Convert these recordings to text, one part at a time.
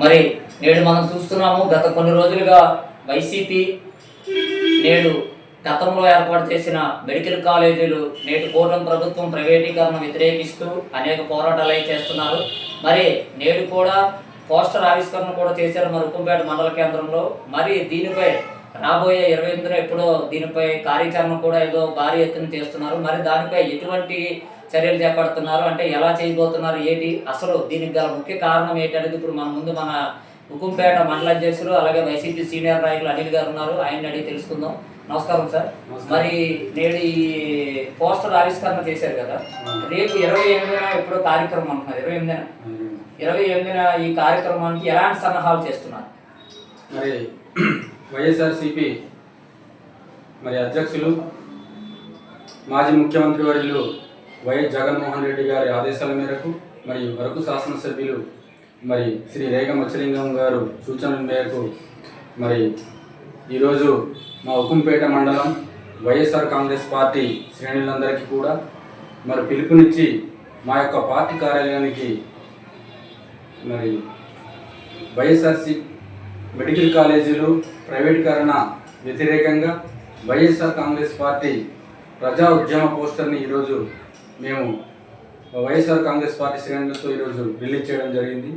మరి నేడు మనం చూస్తున్నాము గత కొన్ని రోజులుగా వైసీపీ నేడు గతంలో ఏర్పాటు చేసిన మెడికల్ కాలేజీలు నేటి కూటమి ప్రభుత్వం ప్రైవేటీకరణ వ్యతిరేకిస్తూ అనేక పోరాటాలు అయి చేస్తున్నారు. మరి నేడు కూడా పోస్టర్ ఆవిష్కరణ కూడా చేశారు మరి ఉప్పంపేట మండల కేంద్రంలో. మరి దీనిపై రాబోయే ఇరవై ఎనిమిదిన ఎప్పుడో దీనిపై కార్యాచరణ కూడా ఏదో భారీ ఎత్తున చేస్తున్నారు. మరి దానిపై ఎటువంటి చర్యలు చేపడుతున్నారు? అంటే ఎలా చేయబోతున్నారు? ఏంటి? అసలు దీనికి గల ముఖ్య కారణం ఏంటనేది ఇప్పుడు మన ముందు మన ఉకుంపేట మండల అధ్యక్షులు అలాగే వైసీపీ సీనియర్ నాయకులు అనిల్ గారు ఉన్నారు. ఆయన అడిగి తెలుసుకుందాం. నమస్కారం సార్. మరి నేడు ఈ పోస్టర్ ఆవిష్కరణ చేశారు కదా. రేపు ఇరవై ఎనిమిదిన ఎప్పుడో కార్యక్రమం అంటున్నారు. ఇరవై ఎనిమిదిన. ఇరవై ఎనిమిదిన ఈ కార్యక్రమానికి ఎలాంటి సన్నాహాలు చేస్తున్నారు? మరి వైఎస్ఆర్సిపి మరి అధ్యక్షులు మాజీ ముఖ్యమంత్రి వర్యులు వైఎస్ జగన్మోహన్ రెడ్డి గారి ఆదేశాల మేరకు మరియు వరకు శాసనసభ్యులు మరి శ్రీ రేగ మచ్చలింగం గారు సూచనల మేరకు మరి ఈరోజు మా ఉకుంపేట మండలం వైఎస్ఆర్ కాంగ్రెస్ పార్టీ శ్రేణులందరికీ కూడా మరి పిలుపునిచ్చి మా యొక్క పార్టీ కార్యాలయానికి మరి వైఎస్ఆర్సీ మెడికల్ కాలేజీలు ప్రైవేటీకరణ వ్యతిరేకంగా వైఎస్ఆర్ కాంగ్రెస్ పార్టీ ప్రజా ఉద్యమ పోస్టర్ని ఈరోజు మేము వైఎస్ఆర్ కాంగ్రెస్ పార్టీ శ్రేణులతో ఈరోజు రిలీజ్ చేయడం జరిగింది.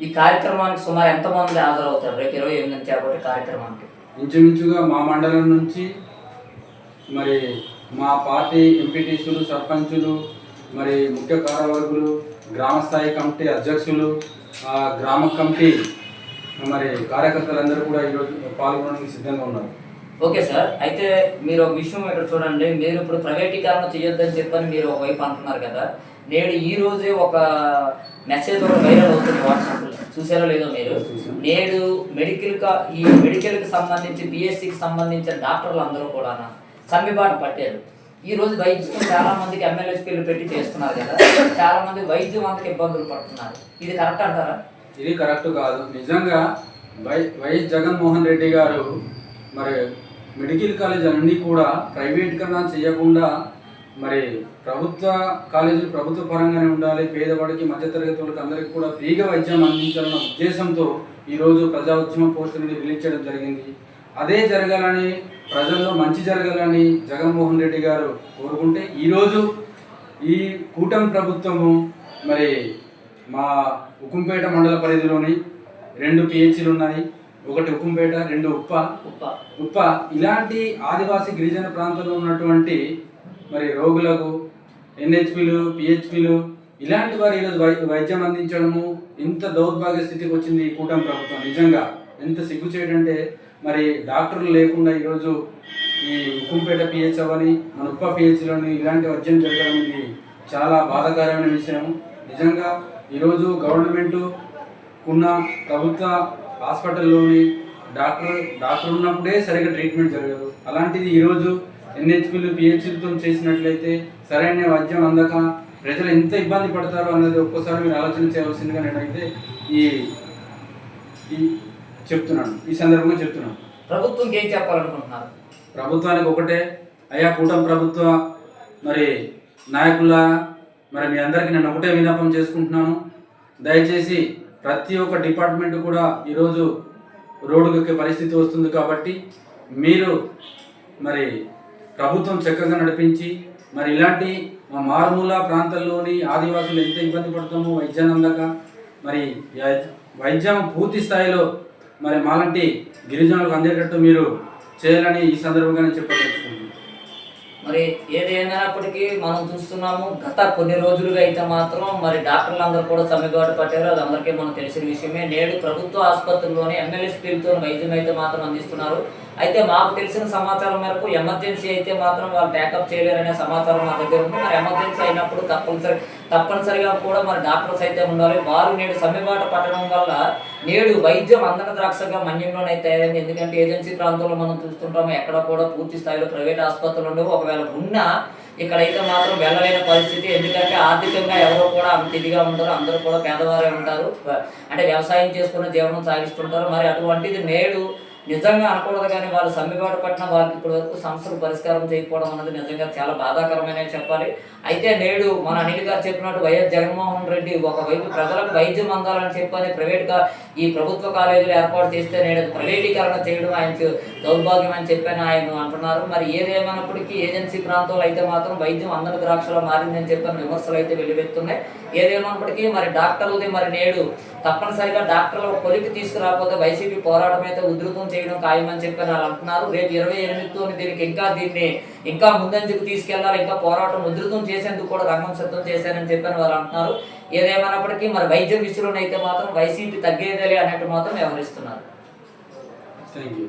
ఈ కార్యక్రమానికి సుమారు ఎంతమంది హాజరవుతారు? రేపు ఇరవై ఎనిమిది నుంచి చేపట్టే కార్యక్రమానికి. ఇంచుమించుగా మా మండలం నుంచి మరి మా పార్టీ ఎంపీటీసీలు సర్పంచులు మరి ముఖ్య కార్యవర్గులు గ్రామ స్థాయి కమిటీ అధ్యక్షులు గ్రామ కమిటీ మరి కార్యకర్తలందరూ కూడా ఈరోజు పాల్గొనడానికి సిద్ధంగా ఉన్నారు. ఓకే సార్ అయితే మీరు ఒక విషయం ఇక్కడ చూడండి. మీరు ఇప్పుడు ప్రైవేటీకరణ చేయొద్దని చెప్పని మీరు ఒకవైపు అంటున్నారు కదా. నేడు ఈ రోజే ఒక మెసేజ్ కూడా వైరల్ అవుతుంది వాట్సాప్లో. చూసారో లేదో మీరు. నేడు మెడికల్ కా ఈ మెడికల్కి సంబంధించి పిఎస్సికి సంబంధించిన డాక్టర్లు అందరూ కూడా సమ్మెబాటు పట్టారు. ఈ రోజు వైద్యం చాలా మందికి ఎమ్మెల్యేస్పీలు పెట్టి చేస్తున్నారు కదా. చాలా మంది వైద్యం అంతకు ఇబ్బందులు పడుతున్నారు. ఇది కరెక్ట్ అంటారా? ఇది కరెక్ట్ కాదు. నిజంగా వై వైఎస్ జగన్మోహన్ రెడ్డి గారు మరి మెడికల్ కాలేజ్ అన్నీ కూడా ప్రైవేటీకరణ చేయకుండా మరి ప్రభుత్వ కాలేజీలు ప్రభుత్వ పరంగానే ఉండాలి పేదవాడికి మధ్యతరగతి వాళ్ళకి అందరికీ కూడా ఫ్రీగా వైద్యం అందించాలన్న ఉద్దేశంతో ఈరోజు ప్రజా ఉద్యమ పోస్టుని రిలీజ్ చేయడం జరిగింది. అదే జరగాలని ప్రజల్లో మంచి జరగాలని జగన్మోహన్ రెడ్డి గారు కోరుకుంటే ఈరోజు ఈ కూటమి ప్రభుత్వము మరి మా ఉకుంపేట మండల పరిధిలోని రెండు పిహెచ్లు ఉన్నాయి. ఒకటి ఉకుంపేట రెండు ఉప్ప. ఉప్ప. ఉప్ప ఇలాంటి ఆదివాసీ గిరిజన ప్రాంతంలో ఉన్నటువంటి మరి రోగులకు ఎన్హెచ్పిలు పిహెచ్పిలు ఇలాంటి వారు ఈరోజు వై వైద్యం అందించడము ఇంత దౌర్భాగ్య స్థితికి వచ్చింది ఈ కూటమి ప్రభుత్వం. నిజంగా ఎంత సిగ్గు చేయడంటే మరి డాక్టర్లు లేకుండా ఈరోజు ఈ ఉక్కుంపేట పిహెచ్ అవని మన ఉప్ప పిహెచ్లోని ఇలాంటి వైద్యం జరగడం ఇది చాలా బాధాకరమైన విషయం నిజంగా ఈరోజు గవర్నమెంట్ ఉన్న ప్రభుత్వ హాస్పిటల్లోని డాక్టర్ డాక్టర్ ఉన్నప్పుడే సరిగ్గా ట్రీట్మెంట్ జరగదు. అలాంటిది ఈరోజు ఎన్హెచ్పీలు పిహెచ్లతో చేసినట్లయితే సరైన వైద్యం అందక ప్రజలు ఎంత ఇబ్బంది పడతారో అన్నది ఒక్కసారి మీరు ఆలోచన చేయవలసిందిగా నేనైతే ఈ ఈ చెప్తున్నాను. ఈ సందర్భంగా చెప్తున్నాను. ప్రభుత్వంకి ఏం చెప్పాలనుకుంటున్నారు? ప్రభుత్వానికి ఒకటే అయ్యా కూటమి ప్రభుత్వ మరి నాయకుల మరి మీ అందరికీ నేను ఒకటే విన్నపం చేసుకుంటున్నాను. దయచేసి ప్రతి ఒక్క డిపార్ట్మెంట్ కూడా ఈరోజు రోడ్డు ఎక్కే పరిస్థితి వస్తుంది కాబట్టి మీరు మరి ప్రభుత్వం చక్కగా నడిపించి మరి ఇలాంటి మా మారుమూల ప్రాంతాల్లోని ఆదివాసులు ఎంత ఇబ్బంది పడుతామో వైద్యం అందక మరి వైద్యం పూర్తి స్థాయిలో మరి మాలాంటి గిరిజనులకు అందేటట్టు మీరు చేయాలని ఈ సందర్భంగా నేను చెప్పదలుచుకుంటున్నాను. మరి ఏదేమైనప్పటికీ మనం చూస్తున్నాము గత కొన్ని రోజులుగా అయితే మాత్రం మరి డాక్టర్లు అందరూ కూడా సమ్మెబాటు పట్టారు. అది అందరికీ మనకు తెలిసిన విషయమే. నేడు ప్రభుత్వ ఆసుపత్రుల్లోనే ఎమ్మెల్యే స్పీల్తో వైద్యం అయితే మాత్రం అందిస్తున్నారు. అయితే మాకు తెలిసిన సమాచారం మేరకు ఎమర్జెన్సీ అయితే మాత్రం వాళ్ళు బ్యాకప్ చేయలేరనే సమాచారం మా దగ్గర ఉంది. మరి ఎమర్జెన్సీ అయినప్పుడు తప్పనిసరి తప్పనిసరిగా కూడా మరి డాక్టర్స్ అయితే ఉండాలి. వారు నేడు సమ్మెబాట పట్టడం వల్ల నేడు వైద్యం అందక ద్రాక్షగా మన్యంలోనైతే అయింది ఎందుకంటే ఏజెన్సీ ప్రాంతంలో మనం చూస్తుంటాము ఎక్కడ కూడా పూర్తి స్థాయిలో ప్రైవేట్ ఆసుపత్రులు ఉండవు. ఒకవేళ ఉన్నా ఇక్కడైతే మాత్రం వెళ్ళలేని పరిస్థితి. ఎందుకంటే ఆర్థికంగా ఎవరో కూడా అంత ఇదిగా ఉండరు. అందరూ కూడా పేదవారే ఉంటారు. అంటే వ్యవసాయం చేసుకున్న జీవనం సాగిస్తుంటారు. మరి అటువంటిది నేడు నిజంగా అనకూడదు కానీ వాళ్ళు సమ్మెబాటు పట్టిన వాళ్ళకి ఇప్పటి వరకు సమస్యలు పరిష్కారం చేయకపోవడం అన్నది నిజంగా చాలా బాధాకరమైన చెప్పాలి. అయితే నేడు మన అనిల్ గారు చెప్పినట్టు వైఎస్ జగన్మోహన్ రెడ్డి ఒకవైపు ప్రజలకు వైద్యం అందాలని చెప్పని ప్రైవేట్గా ఈ ప్రభుత్వ కాలేజీలు ఏర్పాటు చేస్తే నేడు ప్రైవేటీకరణ చేయడం ఆయన దౌర్భాగ్యం అని చెప్పని ఆయన అంటున్నారు. మరి ఏదేమైనప్పటికీ ఏజెన్సీ ప్రాంతంలో అయితే మాత్రం వైద్యం అందరి ద్రాక్షలో మారిందని చెప్పని విమర్శలు అయితే వెల్లువెత్తున్నాయి. ఏదేమైనప్పటికీ మరి డాక్టర్లది మరి నేడు తప్పనిసరిగా డాక్టర్ల కొలికి తీసుకురాకపోతే వైసీపీ పోరాటం అయితే ఉధృతం చేయడం ఖాయమని చెప్పని వాళ్ళు అంటున్నారు. రేపు ఇరవై ఎనిమిదితో దీనికి ఇంకా దీన్ని ఇంకా ముందంజకు తీసుకెళ్ళాలి. ఇంకా పోరాటం ఉధృతం చేసేందుకు కూడా రంగం సిద్ధం చేశారని చెప్పని వారు అంటున్నారు. ఏదేమైనప్పటికీ మరి వైద్యం విషయంలోనైతే మాత్రం వైసీపీ తగ్గేదేలే అన్నట్టు మాత్రం వ్యవహరిస్తున్నారు. Thank you